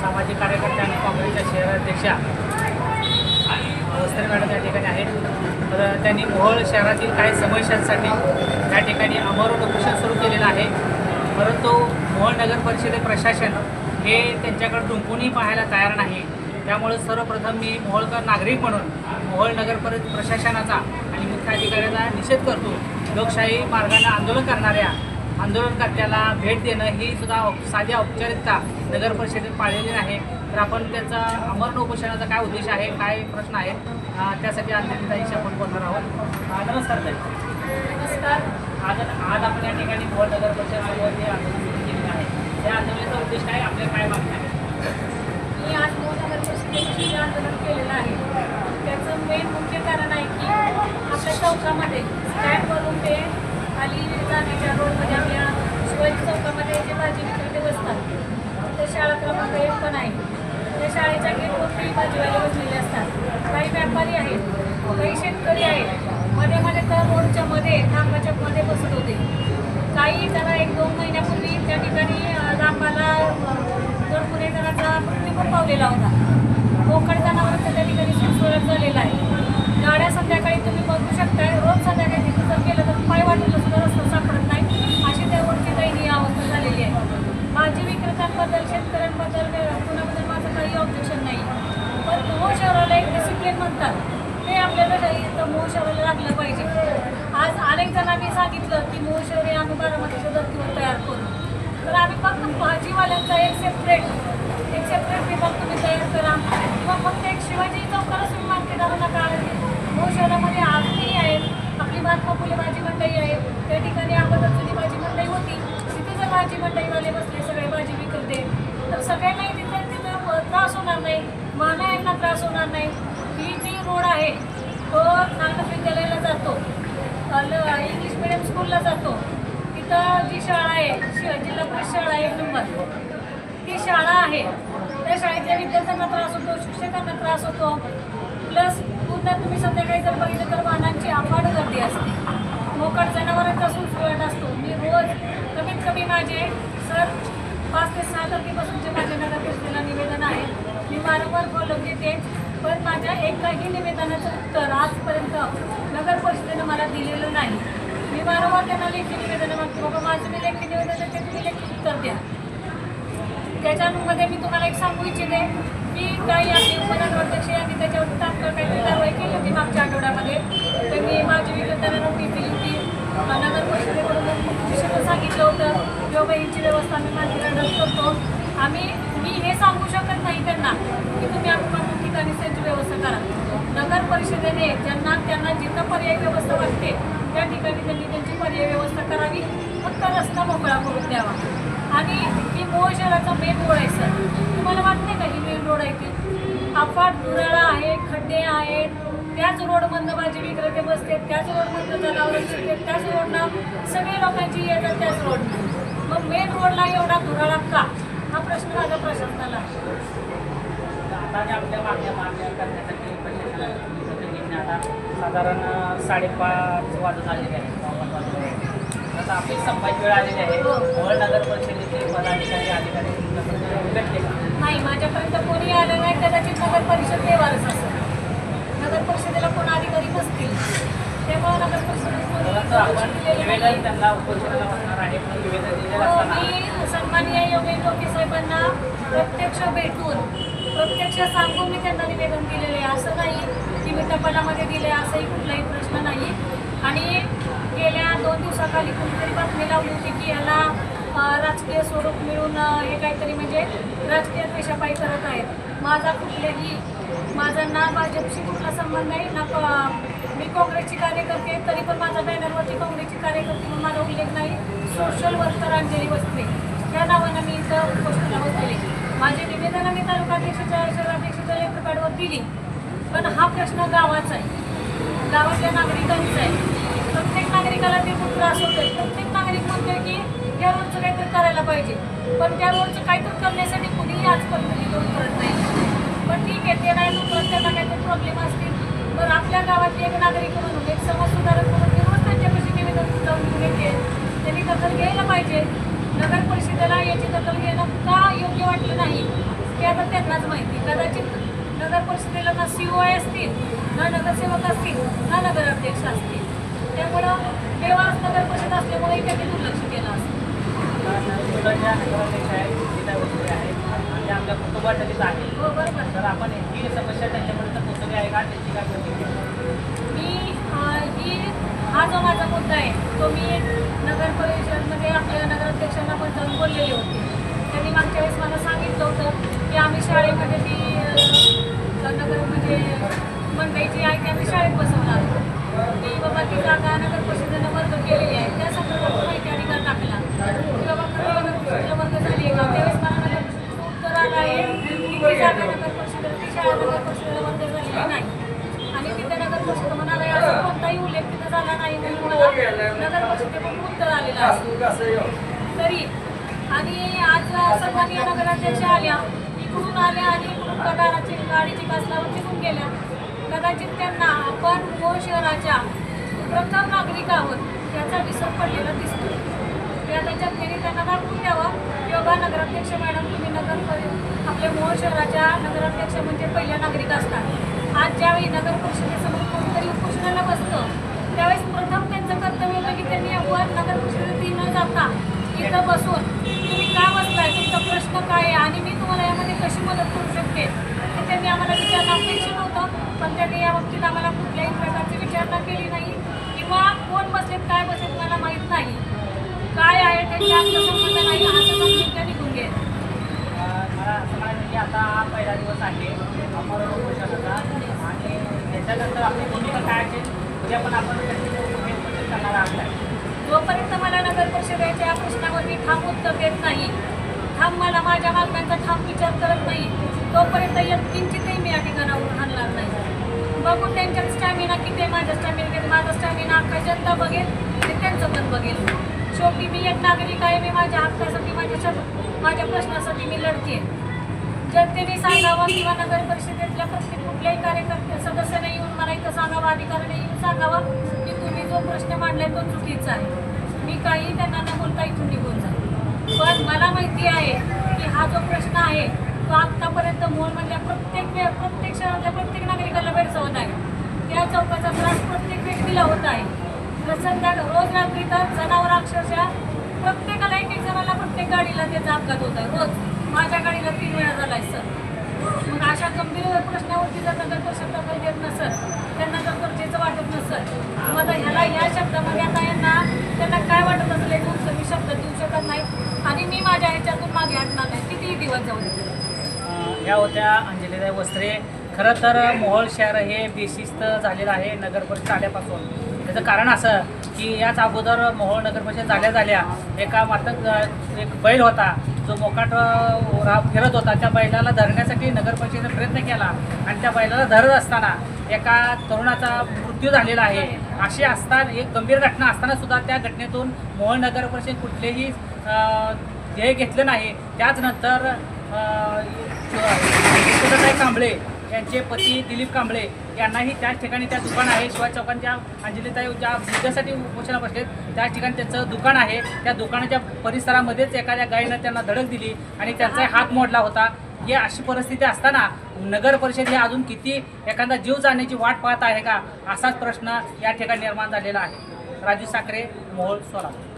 सामाजिक कार्यकर्ते आणि काँग्रेसच्या शहराध्यक्षा वस्त्रे मॅडम या ठिकाणी आहेत. तर त्यांनी मोहोळ शहरातील काही समस्यांसाठी या ठिकाणी अमरण उपोषण सुरू केलेलं आहे. परंतु मोहोळ नगर परिषदे प्रशासन हे त्यांच्याकडे डुंकूनही पाहायला तयार नाही. त्यामुळे सर्वप्रथम मी मोहोळकर नागरिक म्हणून मोहोळ नगर परि प्रशासनाचा आणि मुख्य अधिकाऱ्याचा निषेध करतो. लोकशाही मार्गाने आंदोलन करणाऱ्या आंदोलनकर्त्याला भेट देणं ही सुद्धा साध्या औपचारिकता नगर परिषदेत पाळलेली नाही. तर आपण त्याचा अमरण उपोषणाचा काय उद्देश आहे काय प्रश्न आहेत अं, त्यासाठी अंधेरीताईशी आपण बोलणार आहोत. नमस्कार ताई. नमस्कार. आज आज आपण या ठिकाणी मोहोळ नगर परिषदेसमोर जे आंदोलन केलेलं आहे. त्या आंदोलनाचा उद्देश काय आपल्या काय मागण्या आहेत मी आज मोहनगर परिषदेचे जे आंदोलन केलेलं आहे त्याचं मेन मुख्य कारण आहे की आपल्या चौकामध्ये स्टँडवरून ते खाली जाण्याच्या रोडमध्ये आपल्या शिवाजी चौकामध्ये जे भाजी विक्रेते बसतात ते शाळा क्रमांक एक पण आहे. त्या शाळेच्या गेटवरती भाजीवाले बसलेले असतात. काही व्यापारी आहेत काही शेतकरी आहेत. मध्ये मध्ये तर रोडच्या मध्ये थांबाच्या मध्ये बसत होते. काही जरा एक दोन महिन्यापूर्वी त्या ठिकाणी रामाला लांबाला दोन पुणेकरांचा मृत्यू पण पावलेला होता. मोकळ जनावरांचा त्या ठिकाणी सुरसुरत झालेला आहे. गाड्या संध्याकाळी तुम्ही बघू शकताय रोज संध्याकाळी तिथे जर गेलं तर पाय वाटेल सुद्धा रस्ता सापडत नाही अशी त्या रोडची दयनीय अवस्था झालेली आहे भाजी शेतकऱ्यांबद्दल कुणाबद्दल माझं काही ऑब्जेक्शन नाही. पण मोह शहराला एक डिसिप्लिन म्हणतात. ते आपल्याला तर मोह शहराला लागलं पाहिजे. आज अनेक जणांनी सांगितलं की मोह शहर हे आम्ही बारामतीच्या धर्तीवर तयार करू तर आम्ही फक्त भाजीवाल्यांचा एक सेपरेट एक सेपरेट विभाग तुम्ही तयार करा किंवा फक्त एक शिवाजी चौकाला तुम्ही मार्केट आणू नका मोह शहरामध्ये अजूनही आहेत आपली महात्मा फुले भाजी मंडई आहे त्या ठिकाणी अगोदर जुनी भाजी मंडई होती तिथे जर भाजी मंडईवाले बसले सगळे भाजी विकते तर सगळ्यांनाही तिथे तिथं त्रास होणार नाही मानायांना त्रास होणार नाही ही जी रोड आहे तो नागनाथ विद्यालयाला जातो ल- इंग्लिश मिडियम स्कूलला जातो. तिथं जी शाळा आहे शि- जिल्हा परिषद शाळा आहे एक नंबर. ती शाळा आहे. त्या शाळेतल्या विद्यार्थ्यांना त्रास होतो शिक्षकांना त्रास होतो. प्लस पूर्ण तुम्ही संध्याकाळी जर बघितलं तर वाहनांची अफाट गर्दी असते. मोकट जनावरांचा सुसुळट असतो. मी रोज कमीत कमी माझे सर पाच ते सहा तारखेपासूनचे माझे नगरपरिषदेला निवेदन आहे. मी वारंवार बोलत घेते. पण माझ्या एकाही निवेदनाचं उत्तर आज नगर परिषदेनं मला दिलेलं नाही मी वारंवार त्यांना लेखी निवेदन मागते. बाबा माझं मी लेखी निवेदन आहे, ते तुम्ही लेखी उत्तर द्या. त्याच्यामध्ये मी तुम्हाला एक सांगू इच्छिते की काही आपली उपनगराध्यक्ष यांनी त्याच्यावर तात्काळ काहीतरी कारवाई केली होती मागच्या आठवड्यामध्ये. तर मी माझी विक्रेत्याला नोटीस दिली होती. नगर परिषदेकडून सांगितलं होतं की बाबा यांची व्यवस्था आम्ही माझी करतो. आम्ही मी हे सांगू शकत नाही त्यांना की तुम्ही आपण ठिकाणी त्यांची व्यवस्था करा. नगर परिषदेने ज्यांना त्यांना जिथं पर्यायी व्यवस्था वाटते त्या ठिकाणी त्यांनी त्यांची व्यवस्था करावी. फक्त रस्ता मोकळा करून द्यावा. आणि ही मूळ शहराचा मेन रोड आहे सर तुम्हाला वाटते का ही मेन रोड आहे ती अफाट दुराळा आहे खड्डे आहेत. त्याच रोडमधनं भाजी विक्रेते बसते त्याच रोडमधनं जनावरं शिकते त्याच रोडला सगळे लोकांची येतात त्याच रोडनं मग मेन रोडला एवढा दुराळा का? हा प्रश्न माझ्या प्रशासनाला आहे. ज्या आपल्या मागण्या मागण्या करण्यासाठी प्रशासनाला प्रतिनिधींनी आता साधारण साडेपाच वाजत आलेले आहेत. आता आपली संपाची वेळ आलेली आहे. हो. मोहोळ नगर परिषदेचे पदाधिकारी अधिकारी भेटले? नाही माझ्यापर्यंत कोणी आलं नाही. कदाचित नगर परिषद देवारच असेल. नगर परिषदेला कोण अधिकारी नसतील. त्यामुळे नगर निवेदन त्यांना उपोषणाला आहे. निवेदन दिलेलं हो, असताना मी सन्माननीय योगेश साहेबांना प्रत्यक्ष भेटून प्रत्यक्ष सांगून मी त्यांना निवेदन दिलेले आहे. असं नाही की मी टपालामध्ये दिले असंही कुठलाही प्रश्न नाही. आणि गेल्या दोन दिवसाखाली कुठेतरी बातमी लावली होती की याला राजकीय स्वरूप मिळून हे काहीतरी म्हणजे राजकीय पेशापाई करत आहेत. माझा कुठलेही माझा ना भाजपशी कुठला संबंध नाही ना प- मी काँग्रेसची कार्यकर्ते तरी पण माझ्या बॅनरवरती काँग्रेसची कार्यकर्ते म्हणून माझा उल्लेख नाही. सोशल वर्कर अंजली वस्त्रे या नावानं मी इथं उपस्थित होत बसलेले माझे निवेदन मी तालुकाध्यक्षाच्या शहराध्यक्षाच्या कार्डवर दिली. पण हा प्रश्न गावाचा आहे. गावातल्या नागरिकांचा आहे. प्रत्येक नागरिकाला ते खूप त्रास होतोय प्रत्येक नागरिक म्हणतोय की या रोडचं काहीतरी करायला पाहिजे. पण त्या रोडचं काहीतरी करण्यासाठी कुणीही आजपर्यंत विरोध करत नाही. पण ठीक आहे ते नाही लोक त्यांना काहीतरी प्रॉब्लेम असतील. पण आपल्या गावातले एक नागरिक म्हणून एक समाज सुधारक म्हणून मी रोज त्यांच्यापाशी निवेदन जाऊन घेऊन येते. त्यांनी दखल घ्यायला पाहिजे. नगर परिषद परिषदेला याची दखल घेणं का योग्य वाटलं नाही ते आता त्यांनाच माहिती. कदाचित नगर परिषदेला ना सी ओ आय असतील ना नगरसेवक असतील ना नगराध्यक्ष असतील. त्यामुळं देवास नगर परिषद असल्यामुळे त्यांनी दुर्लक्ष केलं असतं. आहे हो बरोबर. तर आपण ही समस्या त्यांच्यापर्यंत पोहोचवली आहे का? त्याची काय प्रतिक्रिया मी अं, ही हा जो माझा मुद्दा आहे तो मी नगर परिषदमध्ये आपल्या नगराध्यक्षांना पण जाऊन बोललेले होते. त्यांनी मागच्या वेळेस मला सांगितलं होतं की आम्ही शाळेमध्ये ती नगर म्हणजे मंडईची आहे ती आम्ही शाळेत बसवणार. की बाबा ती जागा नगर परिषदेनं वर्ग केलेली आहे. त्या संदर्भात माहिती आणि का टाकला की बाबा खरं नगर परिषदेला वर्ग झाली आहे का? त्यावेळेस मला नगर परिषदेचं उत्तर आलं आहे. की ती जागा नगर परिषदेला ती शाळा नगर परिषदेला वर्ग झालेली नाही आणि तिथे नगर परिषद म्हणाला असं कोणताही उल्लेख तिथं झाला नाही म्हणून मला नगर परिषदेकडून उत्तर आलेलं आहे तरी. आणि आज सन्माननीय नगराध्यक्ष आल्या. इकडून आल्या आणि इकडून कडाराची गाडीची कासलावर निघून गेल्या. कदाचित त्यांना आपण मूळ शहराच्या प्रथम नागरिक आहोत याचा विसर पडलेला दिसतो. या आता जनतेने त्यांना दाखवून द्यावं. की नगराध्यक्ष मॅडम तुम्ही नगर आपल्या मूळ शहराच्या नगराध्यक्ष म्हणजे पहिल्या नागरिक असतात. आज ज्यावेळी नगर परिषदेसमोर कोणतरी उपोषणाला बसतं त्यावेळेस प्रथम त्यांचं कर्तव्य होतं की त्यांनी वर नगर परिषदेत न जाता इथं बसून तुम्ही का बसलाय? तुमचा प्रश्न काय आहे? आणि मी तुम्हाला यामध्ये कशी मदत करू शकते? हे त्यांनी आम्हाला विचारणं अपेक्षित होतं पण त्यांनी या बाबतीत आम्हाला कुठल्याही प्रकारची विचारणा केली नाही. किंवा कोण बसलेत काय बसलेत मला माहीत नाही. काय आहे त्यांच्या संबंध नाही हा संबंध त्या निघून मला असं म्हणायचं की आता हा पहिला दिवस आहे. आणि त्याच्यानंतर आपली भूमिका काय असेल उद्या पण आपण. जोपर्यंत मला नगर परिषदेच्या या प्रश्नावर मी ठाम उत्तर देत नाही. ठाम मला माझ्या मागण्यांचा ठाम विचार करत नाही. तोपर्यंत या किंचितही मी या ठिकाणावरून हाणणार नाही. बघू त्यांच्या स्टॅमिना किती माझ्या स्टॅमिना किती माझा स्टॅमिना अख्खा जनता बघेल ते त्यांचं पण बघेल. शेवटी मी एक नागरिक आहे मी माझ्या हक्कासाठी माझ्या शब- माझ्या प्रश्नासाठी मी लढते जनतेने सांगावं किंवा नगर परिषदेतल्या प्रत्येक कुठल्याही कार्यकर्ते सदस्याने येऊन मला इथं सांगावं अधिकाऱ्याने येऊन सांगावं की तुम्ही जो प्रश्न मांडलाय तो चुकीचा आहे. मी काही त्यांना न बोलता इथून निघून पण मला माहिती आहे की हा जो प्रश्न आहे तो आत्तापर्यंत मूळमधल्या प्रत्येक प्रत्येक शहरातल्या प्रत्येक नागरिकाला भेडसवत आहे. त्या चौकाचा त्रास प्रत्येक व्यक्तीला होत आहे. तर रोज रात्री तर जनावर अक्षरशः प्रत्येकाला एक एक जणाला प्रत्येक गाडीला त्याचा अपघात होत. आहे रोज. माझ्या गाडीला तीन वेळा झाला आहे सर. मग अशा गंभीर प्रश्नावरती जर नगर परिषद दखल देत नसेल त्यांना जर गरजेचं वाटत नसेल मग ह्याला या शब्दामध्ये आता यांना त्यांना काय वाटत असेल एक उत्तर मी शब्द देऊ शकत नाही आणि मी माझ्या ह्याच्यातून मागे हटणार ह्या होत्या अंजलीदाई वस्त्रे. खरं तर मोहोळ शहर हे बेशिस्त झालेलं आहे नगरपरिषद आल्यापासून त्याचं कारण असं की याच अगोदर मोहोळ नगरपरिषद झाल्या झाल्या एका मात्र एक बैल होता. जो मोकाट रा फिरत होता. त्या बैलाला धरण्यासाठी नगरपरिषदेने प्रयत्न केला आणि त्या बैलाला धरत असताना एका तरुणाचा मृत्यू झालेला आहे. अशी असताना एक गंभीर घटना असताना सुद्धा त्या घटनेतून मोहोळ नगर परिषद कुठलेही ध्येय घेतलं नाही. त्याचनंतर यशोदाताई कांबळे यांचे पती दिलीप कांबळे यांनाही त्याच ठिकाणी त्या दुकान आहे. शिवाय चौकांच्या अंजलीताई ज्या मुद्द्यासाठी उपोषणा बसलेत त्याच ठिकाणी त्यांचं दुकान आहे. त्या दुकानाच्या परिसरामध्येच एखाद्या गायीनं त्यांना धडक दिली आणि त्यांचा हात मोडला होता. हे अशी परिस्थिती असताना नगर परिषद हे अजून किती एखादा जीव जाण्याची वाट पाहत आहे का? असाच प्रश्न या ठिकाणी निर्माण झालेला आहे. राजू साखरे मोहोळ स्वराज